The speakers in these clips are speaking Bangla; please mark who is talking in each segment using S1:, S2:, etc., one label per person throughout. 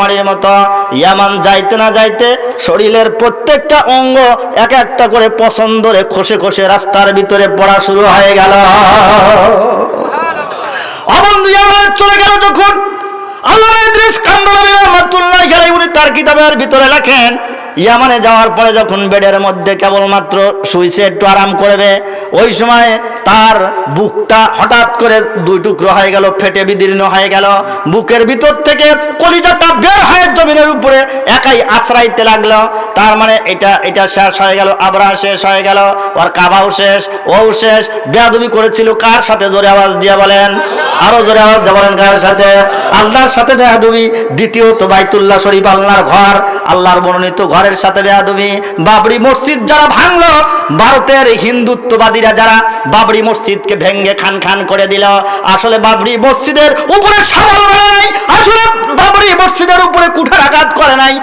S1: মারির মতো। ইয়ামান যাইতে না যাইতে শরীরের প্রত্যেকটা অঙ্গ এক একটা করে পছন্দরে খসে খসে রাস্তার ভিতরে পড়া শুরু হয়ে গেল। চলে গেল যখন। আল্লাহ ইদ্রিস কান্দরবি রহমাতুল্লাহ আলাইহি উনি তার কিতাবের ভিতরে লেখেন ইয়ামানে যাওয়ার পরে যখন বেডের মধ্যে কেবলমাত্র শুইছে, একটু আরাম করবে, ওই সময় তার বুকটা হঠাৎ করে দুই টুকরো হয়ে গেল, ফেটে বিদীর্ণ হয়ে গেল। বুকের ভিতর থেকে কলিজাটা বের হয়ে জমিনের উপরে একাই আশ্রাইতে লাগল। তার মানে এটা এটা শেষ হয়ে গেল আবরা শেষ হয়ে গেল, ওর কাবাও শেষ ও শেষ। বেয়াদবি করেছিল কার সাথে? জোরে আওয়াজ দিয়ে বলেন। আরও জোরে আওয়াজ দিয়ে বলেন কার সাথে? আল্লাহর সাথে বেয়াদবি। দ্বিতীয়ত বাইতুল্লাহ শরীফ, আল্লাহর ঘর, আল্লাহর মনোনীত ঘরের সাথে বেয়াদবি। বাবরি মসজিদ যারা ভাঙলো, ভারতের হিন্দুত্ববাদীরা যারা বাবরি মসজিদকে ভেঙ্গে খান খান করে দিল। আসলে বাবরি মসজিদের উপরে সামল নাই, আসলে বাবরি মসজিদের উপরে কুঠার আঘাত করে নাই।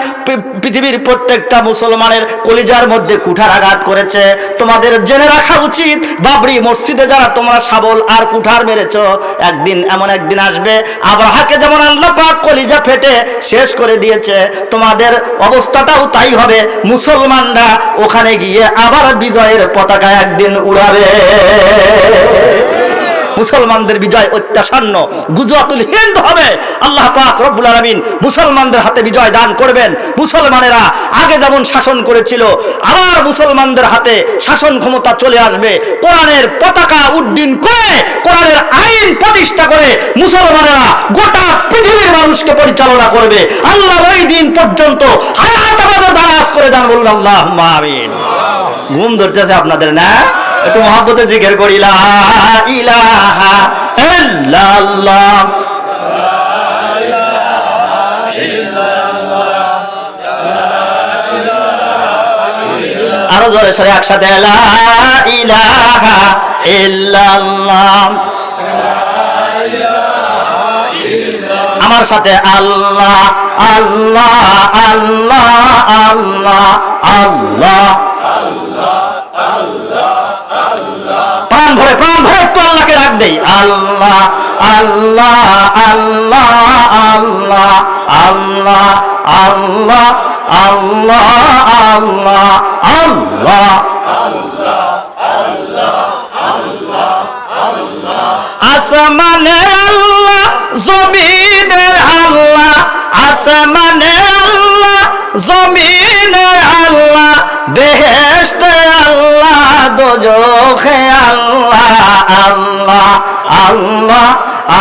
S1: পৃথিবীর প্রত্যেকটা মুসলমানের কলিজার মধ্যে কুঠার আঘাত করেছে। তোমাদের জেনে রাখা উচিত, বাবরি মসজিদে যারা তোমরা শাবল আর কুঠার মেরেছ, একদিন এমন একদিন আসবে, আবরাহাকে যেমন আল্লাহ পাক কলিজা ফেটে শেষ করে দিয়েছে। তোমাদের অবস্থাটাও তাই হবে। মুসলমানরা ওখানে গিয়ে আবার বিজয়ের পতাকা একদিন উড়াবে। মুসলমানদের বিজয় অত্যাসন্ন গুজরাতুল হিন্দ হবে। আল্লাহ পাক রব্বুল আলামিন মুসলমানদের হাতে বিজয় দান করবেন। মুসলমানেরা আগে যেমন শাসন করেছিল, আবার মুসলমানদের হাতে শাসন ক্ষমতা চলে আসবে। কোরআনের পতাকা উড্ডীন করে, কোরআনের আইন প্রতিষ্ঠা করে মুসলমানেরা গোটা পৃথিবীর মানুষকে পরিচালনা করবে। আল্লাহ ওই দিন পর্যন্ত হায়াত আমাদের দারাজ করে যান বলুন আল্লাহ ঘুম ধরতেছে আপনাদের, না? একটু মহাব্বতে জিজ্ঞের করি ইলাহা আরও জোরে সরে একসাথে, লা ইলাহা আমার সাথে আল্লাহ আল্লাহ আল্লাহ আল্লাহ আল্লাহ। প্রাণ ভরে একটু আল্লাহকে ডাক দেই আল্লাহ আল্লাহ আল্লাহ আল্লাহ আল্লাহ আল্লাহ আল্লাহ আল্লাহ আল্লাহ আসমানে আল্লাহ জমিনে আল্লাহ আসমানে আল্লাহ জমিনে আল্লাহ বেহেশতে আল্লাহ দোজখে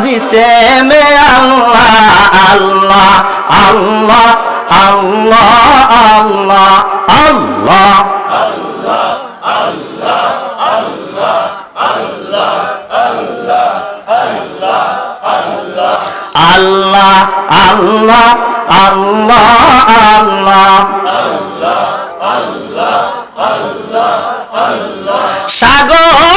S1: আল্লাহ জিসেমে আল্লাহ আল্লাহ আল্লাহ আল্লাহ আল্লাহ আল্লাহ। আল্লাহ আল্লাহ আল্লাহ আল্লাহ। সাগরে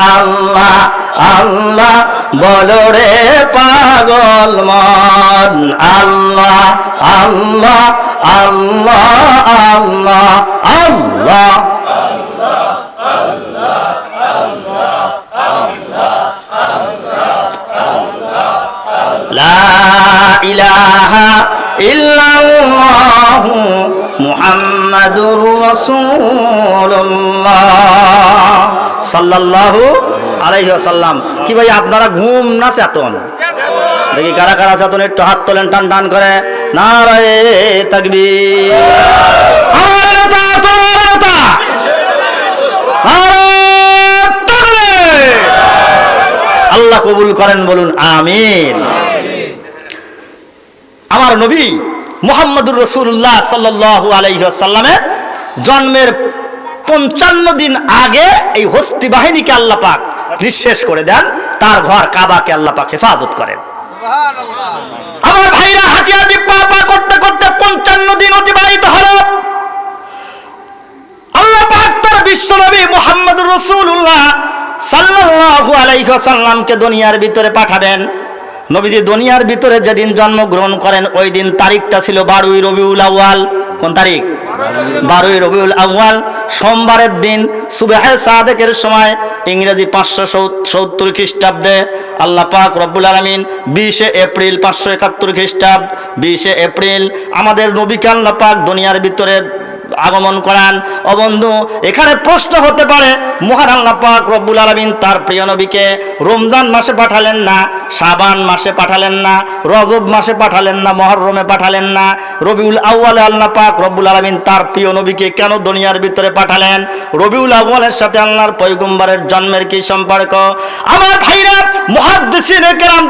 S1: আল্লাহ আল্লাহ বলো রে পাগল মন। আল্লাহ আল্লাহ আল্লাহ আল্লাহ আল্লাহ। মুহাম্মাদুর রাসূলুল্লাহ। সাল্লাল্লাহু আলাইহি সাল্লাম কি ভাই, আপনারা ঘুম না চেতন? দেখি কারা কারা চেতন, একটু হাত তোলেন, টান টান করে। নেতা তোমার নেতা। আল্লাহ কবুল করেন বলুন, আমিন। আমার নবী মোহাম্মদুর রসুল্লাহ সাল্লু আলাইসাল্লামের জন্মের পঞ্চান্ন দিন আগে এই হস্তি বাহিনীকে আল্লাহ পাক নিঃশেষ করে দেন তার ঘর কাবাকে আল্লাহ পাক হেফাজত করেন। আমার ভাইরা হাঁটিয়া হাঁটি পা পা করতে করতে পঞ্চান্ন দিন অতিবাহিত হলো। আল্লাহ পাক তার বিশ্বনবী মোহাম্মদুর রসুল্লাহ সাল্লাল্লাহু আলাইহি সাল্লামকে দুনিয়ার ভিতরে পাঠাবেন। নবীজি দুনিয়ার ভিতরে যেদিন জন্মগ্রহণ করেন ওই দিন তারিখটা ছিল বারোই রবিউল আউয়াল। কোন তারিখ? বারোই রবিউল আউয়াল। সোমবারের দিন সুবেহে সাদেকের সময় ইংরেজি পাঁচশো সত্তর খ্রিস্টাব্দে আল্লাহ পাক রব্বুল আলমিন বিশে এপ্রিল পাঁচশো একাত্তর খ্রিস্টাব্দ, বিশে এপ্রিল আমাদের নবীকে আল্লাহ পাক দুনিয়ার ভিতরে আগমন করান। অবন্ধু এখানে প্রশ্ন হতে পারে, মহান আল্লাহ পাক রব্বুল আলমিন তার প্রিয় নবীকে রমজান মাসে পাঠালেন না? সাবান মাসে পাঠালেন না, রজব মাসে পাঠালেন না, মহরমে পাঠালেন না। রবিউল আউ্বালে আল্লাহ পাক রব্বুল আলমিন তার প্রিয় নবীকে কেন দুনিয়ার ভিতরে পাঠালেন? রবিউল আউ্বালের সাথে আল্লাহর পৈগম্বরের জন্মের কি সম্পর্ক? আমার ভাইরা মহাদ্দেশিনে কেরাম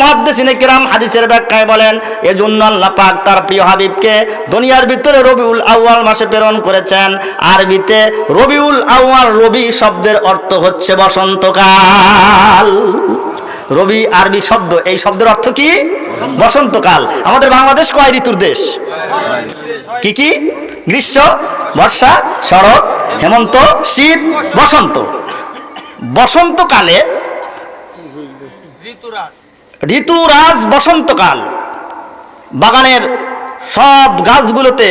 S1: মহাদ্দেশিনে কেরাম হাদিসের ব্যাখ্যায় বলেন, এজন্য আল্লাহ পাক তার প্রিয় হাবিবকে দুনিয়ার ভিতরে রবিউল আউ্বাল মাসে প্রেরণ করেছেন। আরবিতে রবিউল আউয়াল রবি শব্দের অর্থ হচ্ছে বসন্তকাল। রবি আরবি শব্দ। এই শব্দের অর্থ কি? বসন্তকাল। আমাদের বাংলাদেশ কয় ঋতুর দেশ? কি কি? গ্রীষ্ম বর্ষা শরৎ হেমন্ত শীত বসন্ত। বসন্তকালে ঋতুরাজ। বসন্তকাল। বাগানের সব গাছগুলোতে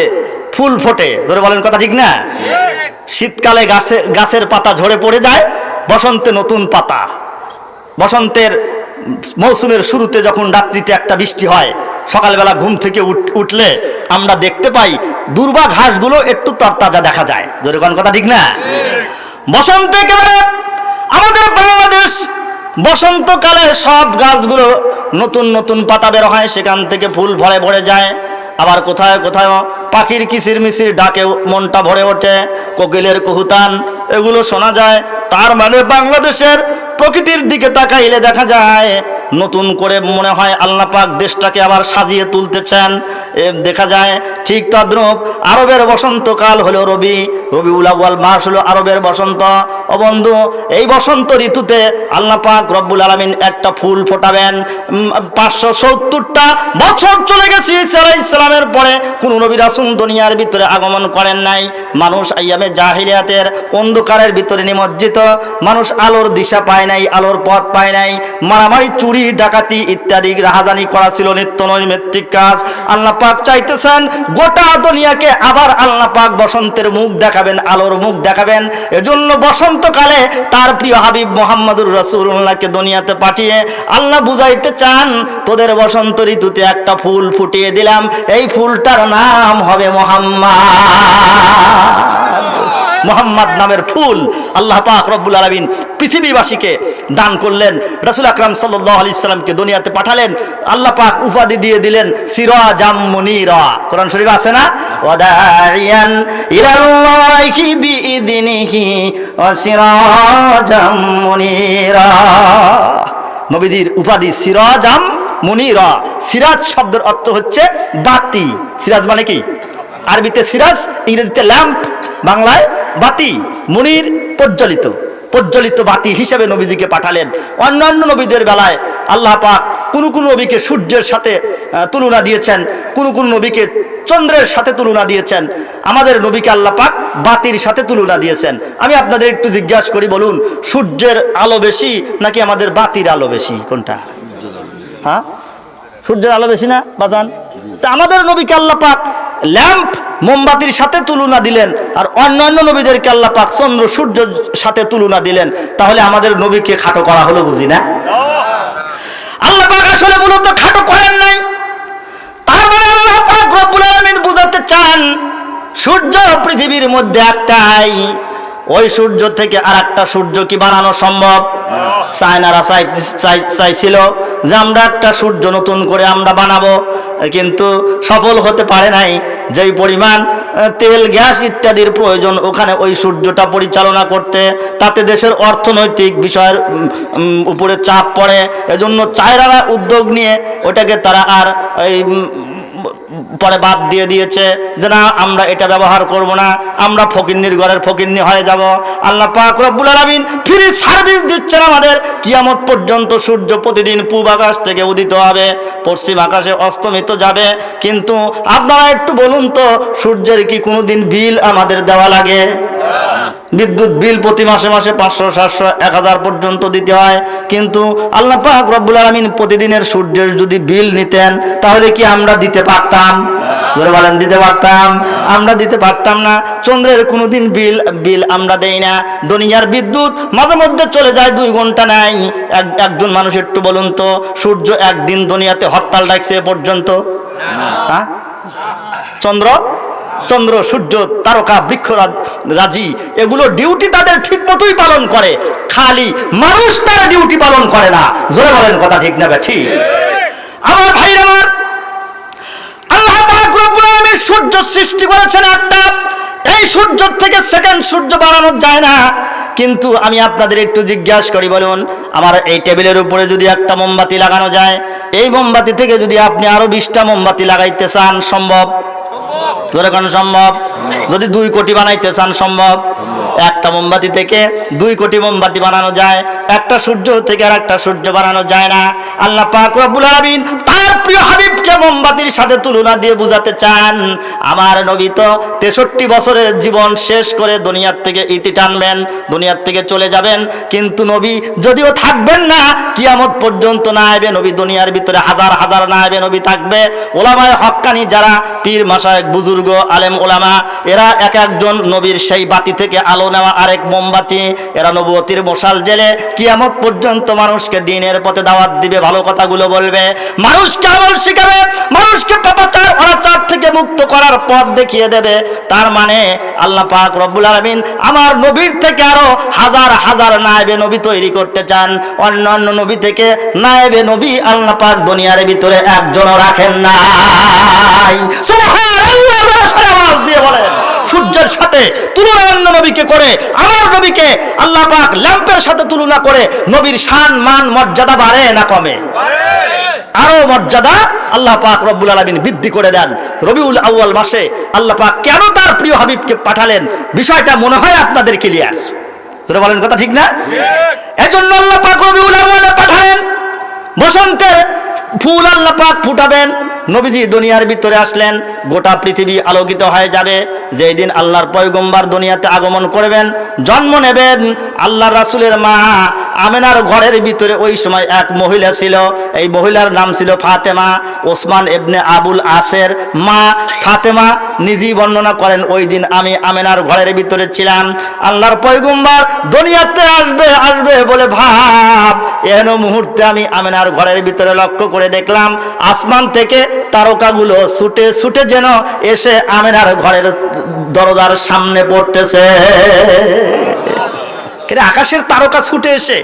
S1: ফুল ফোটে। ধরে বলেন কথা ঠিক না? শীতকালে গাছে গাছের পাতা ঝরে পড়ে যায় বসন্তে নতুন পাতা। বসন্তের মৌসুমের শুরুতে যখন রাত্রিতে একটা বৃষ্টি হয়, সকালবেলা ঘুম থেকে উঠ- উঠলে আমরা দেখতে পাই দুর্বা ঘাসগুলো একটু তরতাজা দেখা যায়। কোন কথা ঠিক না? বসন্তে একেবারে আমাদের বাংলাদেশ বসন্তকালে সব গাছগুলো নতুন নতুন পাতা বের হয়, সেখান থেকে ফুল ভরে ভরে যায়। আবার কোথায় কোথায় পাখির কিচির মিচির ডাকে মনটা ভরে ওঠে, কোকিলের কুহুতান, এগুলো শোনা যায়। তার মানে বাংলাদেশের প্রকৃতির দিকে তাকাইলে দেখা যায় নতুন করে মনে হয় আল্লাহ পাক দেশটাকে আবার সাজিয়ে তুলতেছেন। এ, দেখা যায় ঠিক তদ্রূপ আরবের বসন্তকাল হলো রবি রবি উলাওয়াল মাস হলো আরবের বসন্ত। ও বন্ধু, এই বসন্ত ঋতুতে আল্লাহ পাক রব্বুল আলমিন একটা ফুল ফোটাবেন। পাঁচশো সত্তরটা বছর চলে গেছে ঈসা ইসলামের পরে। কোন নবী রাসূল দুনিয়ার ভিতরে আগমন করেন নাই। মানুষ আইয়ামে জাহিলিয়াতের অন্ধকারের ভিতরে নিমজ্জিত। মানুষ আলোর দিশা পায় নাই, আলোর পথ পায় নাই। মারামারি চুরি ডাকাতি ইত্যাদি রাহাজানি করা ছিল নিত্য নৈমিত্তিক কাজ। আল্লাহ পাক চাইতেছেন গোটা দুনিয়াকে আবার আল্লাহ পাক বসন্তের মুখ দেখাবেন, আলোর মুখ দেখাবেন। এজন্য বসন্তকালে তার প্রিয় হাবিব মোহাম্মদুর রসুল্লাহকে দুনিয়াতে পাঠিয়ে আল্লাহ বুঝাইতে চান, তোদের বসন্ত ঋতুতে একটা ফুল ফুটিয়ে দিলাম। এই ফুলটার নাম হবে মোহাম্মদ। মোহাম্মদ নামের ফুল আল্লাহ পাক রব্বুল আলমিন পৃথিবীবাসীকে দান করলেন। রসুল আকরাম সাল্লাহ আলি দুনিয়াতে পাঠালেন। আল্লাহ পাক উপাধি দিয়ে দিলেন, সিরাজাম মুনিরা। কোরআন শরীফ আছে না? ওয়াদাইয়ান উপাধি সিরাজাম মুনিরা। সিরাজ শব্দের অর্থ হচ্ছে বাতি। সিরাজ মানে কি? আরবিতে সিরাজ, ইংরেজিতে ল্যাম্প, বাংলায় বাতি মুনির প্রজ্বলিত প্রজ্বলিত বাতি হিসেবে নবীজিকে পাঠালেন। অন্যান্য নবীদের বেলায় আল্লাহ পাক কোন কোন নবীকে সূর্যের সাথে তুলনা দিয়েছেন, কোন কোন নবীকে চন্দ্রের সাথে তুলনা দিয়েছেন। আমাদের নবীকে আল্লাহ পাক বাতির সাথে তুলনা দিয়েছেন। আমি আপনাদের একটু জিজ্ঞাসা করি, বলুন, সূর্যের আলো বেশি নাকি আমাদের বাতির আলো বেশি? কোনটা? হ্যাঁ? সূর্যের আলো বেশি না, বাজান? তা আমাদের নবীকে আল্লাহ পাক ল্যাম্প মোমবাতির সাথে তুলনা দিলেন আর অন্যান্য নবীদেরকে আল্লাহ পাক চন্দ্র সূর্যের সাথে তুলনা দিলেন, তাহলে আমাদের নবীকে খাটো করা হলো বুঝি না? আল্লাহ পাক আসলে মূলত খাটো করেন নাই। তার মানে আল্লাহ পাক রব্বুল আলামিন বুঝাতে চান, সূর্য পৃথিবীর মধ্যে একটাই, ওই সূর্য থেকে আর একটা সূর্য কি বানানো সম্ভব? চায়নারা চাই চাই- চাইছিল যে আমরা একটা সূর্য নতুন করে আমরা বানাবো। কিন্তু সফল হতে পারে নাই। যেই পরিমাণ তেল, গ্যাস ইত্যাদির প্রয়োজন, ওখানে ওই সূর্যটা পরিচালনা করতে, তাতে দেশের অর্থনৈতিক বিষয়ের উপরে চাপ পড়ে। এজন্য চায়রারা উদ্যোগ নিয়ে ওটাকে তারা আর, এই পরে বাদ দিয়ে দিয়েছে যে, না, আমরা এটা ব্যবহার করব না। আমরা ফকিন্নির ঘরের ফকিন্নি হয়ে যাব। আল্লাহ পাক রব্বুল আলামিন ফ্রি সার্ভিস দিচ্ছেন আমাদের। কিয়ামত পর্যন্ত সূর্য প্রতিদিন পূব আকাশ থেকে উদিত হবে, পশ্চিম আকাশে অস্তমিত যাবে। কিন্তু আপনারা একটু বলুন তো, সূর্যের কি কোনো দিন বিল আমাদের দেওয়া লাগে? বিদ্যুৎ বিল প্রতি মাসে মাসে পাঁচশো, সাতশো, এক হাজার পর্যন্ত দিতে হয়। কিন্তু আল্লাহ পাক রব্বুল আলমিন প্রতিদিনের সূর্যের যদি বিল নিতেন, তাহলে কি আমরা দিতে পারতাম? ধরে বলেন, দিতে পারতাম? আমরা দিতে পারতাম না। চন্দ্রের কোনোদিন বিল বিল আমরা দেই না। দুনিয়ার বিদ্যুৎ মাঝে মধ্যে চলে যায়, দুই ঘণ্টা নাই। এক, একজন মানুষ একটু বলুন তো, সূর্য একদিন দুনিয়াতে হরতাল ডাকছে পর্যন্ত? হ্যাঁ চন্দ্র? চন্দ্র, সূর্য, তারকা, বৃক্ষ রাজি এগুলো ডিউটি তাদের ঠিক মতোই পালন করে। খালি মানুষ তারা ডিউটি পালন করে না। জোরে বলেন, কথা ঠিক না ঠিক? আমার ভাই আমার সূর্য সৃষ্টি করেছেন একটা। এই সূর্য থেকে সেকেন্ড সূর্য বানানো যায় না। কিন্তু আমি আপনাদের একটু জিজ্ঞাসা করি, বলুন, আমার এই টেবিলের উপরে যদি একটা মোমবাতি লাগানো যায়, এই মোমবাতি থেকে যদি আপনি আরও বিশটা মোমবাতি লাগাইতে চান, সম্ভব? ধরে কোন সম্ভব? যদি দুই কোটি বানাইতে চান, সম্ভব? একটা মোমবাতি থেকে দুই কোটি মোমবাতি বানানো যায়, একটা সূর্য থেকে আর একটা সূর্য বানানো যায় না। আল্লাহ পাক রব্বুল আলামিন প্রিয় হাবিবকে মোমবাতির সাথে তুলনা দিয়ে বুঝাতে চান। আমার নবী তো তেষট্টি বছরের জীবন শেষ করে দুনিয়ার থেকে ইতি টানবেন, দুনিয়ার থেকে চলে যাবেন। কিন্তু নবী যদিও থাকবেন না, কিয়ামত পর্যন্ত না আইবে, নবী দুনিয়ার ভিতরে হাজার হাজার না আইবে, নবী থাকবে। ওলামায় হক্কানি যারা পীর মাসায় বুজুর্গ, আলেম, ওলামা, এরা এক একজন নবীর সেই বাতি থেকে আলো নেওয়া আরেক মোমবাতি। এরা নবুয়তির মশাল জেলে কিয়ামত পর্যন্ত মানুষকে দিনের পথে দাওয়াত দিবে, ভালো কথাগুলো বলবে। মানুষকে আমল শিখাবে, মানুষকে পাপাচার, অনাচার থেকে মুক্ত করার পথ দেখিয়ে দেবে। তার মানে আল্লাহ পাক রব্বুল আলমিন আমার নবীর থেকে আরও হাজার হাজার নায়েবে নবী তৈরি করতে চান। অন্য অন্য নবী থেকে নায়েবে নবী আল্লাহ পাক দুনিয়ার ভিতরে একজনও রাখেন নাই। সুবহানাল্লাহ দিয়ে বলেন। সূর্যের সাথে তুলনা অন্য নবীকে করে, আমার নবীকে আল্লাহ পাক ল্যাম্পের সাথে তুলনা করে নবীর শান, মান, মর্যাদা বাড়ে না কমে? আরও মর্যাদা আল্লাহ পাক রব্বুল আলমিন বৃদ্ধি করে দেন। রবিউল আউয়াল মাসে আল্লাহ পাক কেন তার প্রিয় হাবিবকে পাঠালেন? বিষয়টা মনে হয় আপনাদের ক্লিয়ার। বলেন কথা ঠিক না? এজন্য আল্লাহ পাক রবিউল আউয়ালে পাঠালেন। বসন্তের ফুল আল্লাহ পাক ফুটাবেন। নবীজি দুনিয়ার ভিতরে আসলেন, গোটা পৃথিবী আলোকিত হয়ে যাবে। যেই দিন আল্লাহর পয়গম্বার দুনিয়াতে আগমন করবেন, জন্ম নেবেন আল্লাহ রাসূলের মা আমেনার ঘরের ভিতরে ওই সময় এক মহিলা ছিল। এই মহিলার নাম ছিল ফাতেমা। ওসমান এবনে আবুল আসের মা ফাতেমা। নিজেই বর্ণনা করেন, ওই দিন আমি আমেনার ঘরের ভিতরে ছিলাম। আল্লাহর পয়গম্বার দুনিয়াতে আসবে আসবে বলে ভাব। এহেন মুহূর্তে আমি আমেনার ঘরের ভিতরে লক্ষ্য করে দেখলাম, আসমান থেকে তারকাগুলো ছুটে ছুটে যেন এসে আমেনার ঘরের দরজার সামনে পড়তেছে। কিন্তু আকাশের তারকা ছুটে এসে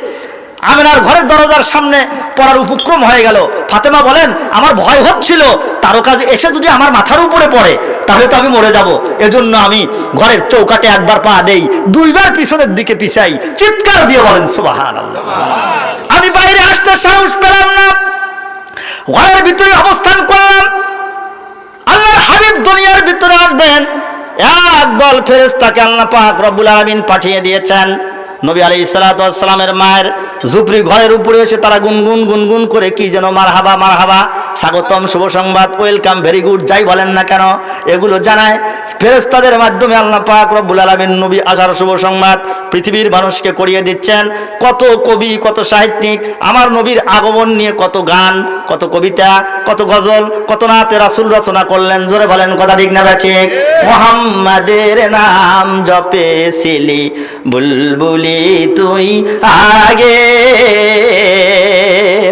S1: আমেনার ঘরের দরজার সামনে পড়ার উপক্রম হয়ে গেল। ফাতেমা বলেন, আমার ভয় হচ্ছিল, তারকা এসে যদি আমার মাথার উপরে পড়ে, তাহলে তো আমি মরে যাব। এজন্য আমি ঘরের চৌকাটে একবার পা দেই, দুইবার পিছনের দিকে পিছাই। চিৎকার দিয়ে বলেন সুবাহান আমি বাইরে আসতে সাহস পেলাম না। ঘরের ভিতরে অবস্থান করলাম। আল্লাহর হাবিব দুনিয়ার ভিতরে আসবেন। এক দল ফেরেশতাকে আল্লাহ পাক রব্বুল আলামিন পাঠিয়ে দিয়েছেন। নবী আলী ইসালাতামের মায়ের ঝুপড়ি ঘরের উপরে এসে তারা গুনগুন গুনগুন করে কি যেন মার হাবা মার হাবা স্বাগতম, শুভ সংবাদ, ওয়েলকাম, ভেরি গুড, যাই বলেন না কেন, এগুলো জানায় ফেরেস্তাদের মাধ্যমে আল্লাহ পাক রব্বুল আলমিন নবী আসার শুভ সংবাদ পৃথিবীর মানুষকে করিয়ে দিচ্ছেন। কত কবি, কত সাহিত্যিক, আমার নবীর আগমন নিয়ে কত গান, কত কবিতা, কত গজল, কত নাতে রাসুল রচনা করলেন। জোরে বলেন, কথা ঠিক না ঠিক মোহাম্মদের নাম জপেছিলি বুলবুলি তুই আগে।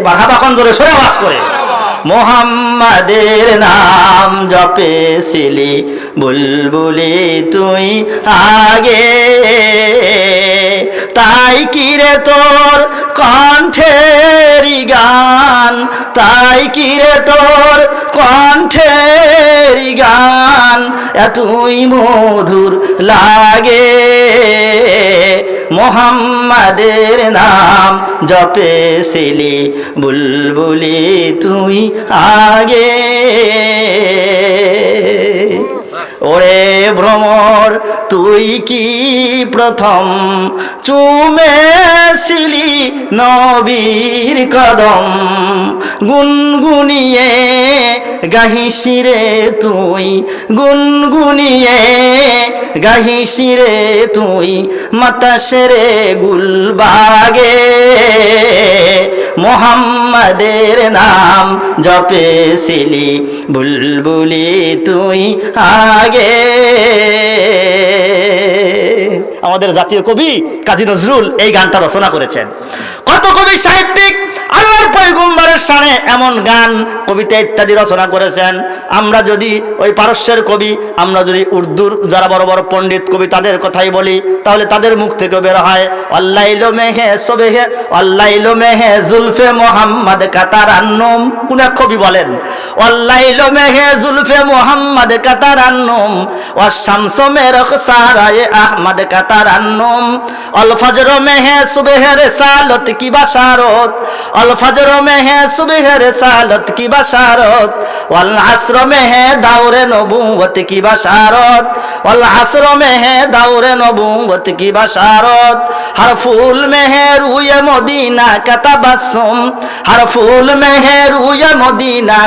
S1: বাঘা বাখন জোরে, সরে আওয়াজ করে। মোহাম্মদের নাম জপেছিলি বুলবুলি তুই আগে। তাই কি রে তোর কণ্ঠের গান? তাই কি রে তোর কণ্ঠের গান? এতই মধুর লাগে। মোহাম্মদের নাম জপেছিলি বুলবুলি তুই আগে। ওরে ভ্রমর, তুই কি প্রথম চুমেছিলি নবীর কদম? গুনগুনিয়ে গাহিসিরে তুই, গুনগুনিয়ে গাহিসিরে তুই মাতাসেরে গুলবাগে। মোহাম্মদের নাম জপেছিলি বুলবুলি তুই আগে। আমাদের জাতীয় কবি কাজী নজরুল এই গানটা রচনা করেছেন। কত কবি সাহিত্যিক আল্লাহর পয়গম্বরের সানে এমন গান, কবিতা ইত্যাদি রচনা করেছেন। আমরা যদি ওই পারস্যের কবি, আমরা যদি উর্দুর যারা বড় বড় পণ্ডিত কবি তাদের কথাই বলি, তাহলে তাদের মুখ থেকে বের হয় অল্লাইলো মেহে সবেহে অল্লাইলো মেহে জুলফে মোহাম্মদ কাতার আন্নুম কোন এক কবি বলেন অল্লাইলো মেহে জুলফে মোহাম্মদ কাতার আন্নুম ও শামস মেরখ সারায়ে আহমদ কাতার তারান্নুম। অল ফজর মেহে সুবেহে রেসালত কি বাশারত। অল ফজর মেহে কি বাশারত। ওয়াল আসর মেহে কি বাশারত। ওয়াল আসর মেহে কি বাশারত। ফুল মেহে রুয়ে মদিনা কাতাবাসুম হর মেহে রুয়ে মদিনা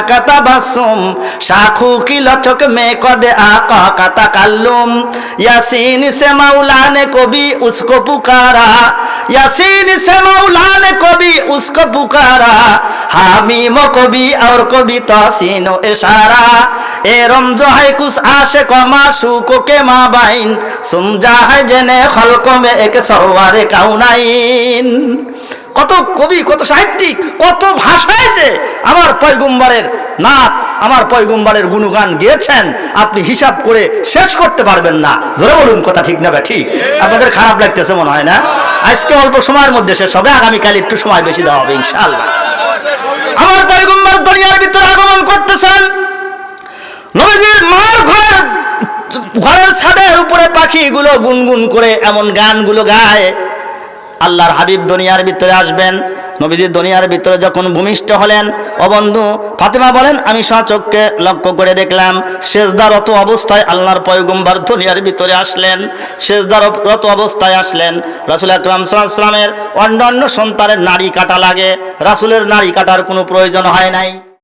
S1: শাখু কি লচক মে কদে আকা কাতাকাল্লুম ইয়াসিন সে मौला ने को भी उसको पुकारा यासीन से मौला ने को भी उसको पुकारा हामीम को भी और को भी तहसीन इशारा ए रमजो है कुछ आशे को माशूको के माँ बाइन सुमजा है जने खलको में एक सवारे काउनाइन কত কবি কত সাহিত্যিক কত ভাষায় যে আমার পয়গুম্বারের নাথ আমার পয়গুম্বারের গুণগান গেয়েছেন, আপনি হিসাব করে শেষ করতে পারবেন না। জোরে বলুন, কথা ঠিক না ঠিক? আপনাদের খারাপ লাগতেছে মনে হয় না? আজকে অল্প সময়ের মধ্যে শেষ হবে, আগামীকাল একটু সময় বেশি দেওয়া হবে, ইনশাআল্লাহ। আমার পয়গুম্বার দুনিয়ার ভিতরে আগমন করতেছেন। নবীজির মার ঘরের ঘরের ছাদের উপরে পাখিগুলো গুনগুন করে এমন গানগুলো গায়। আল্লাহর হাবিব দুনিয়ার ভিতরে আসবেন। নবীজির দুনিয়ার ভিতরে যখন ভূমিষ্ঠ হলেন অবন্ধু ফাতেমা বলেন, আমি সচক্ষে লক্ষ্য করে দেখলাম শেষদারত অবস্থায় আল্লাহর পয়গম্বার দুনিয়ার ভিতরে আসলেন শেষদারত অবস্থায় আসলেন। রাসুল আকরাম সাল্লামের অন্যান্য সন্তানের নারী কাটা লাগে, রাসুলের নারী কাটার কোনো প্রয়োজন হয় নাই।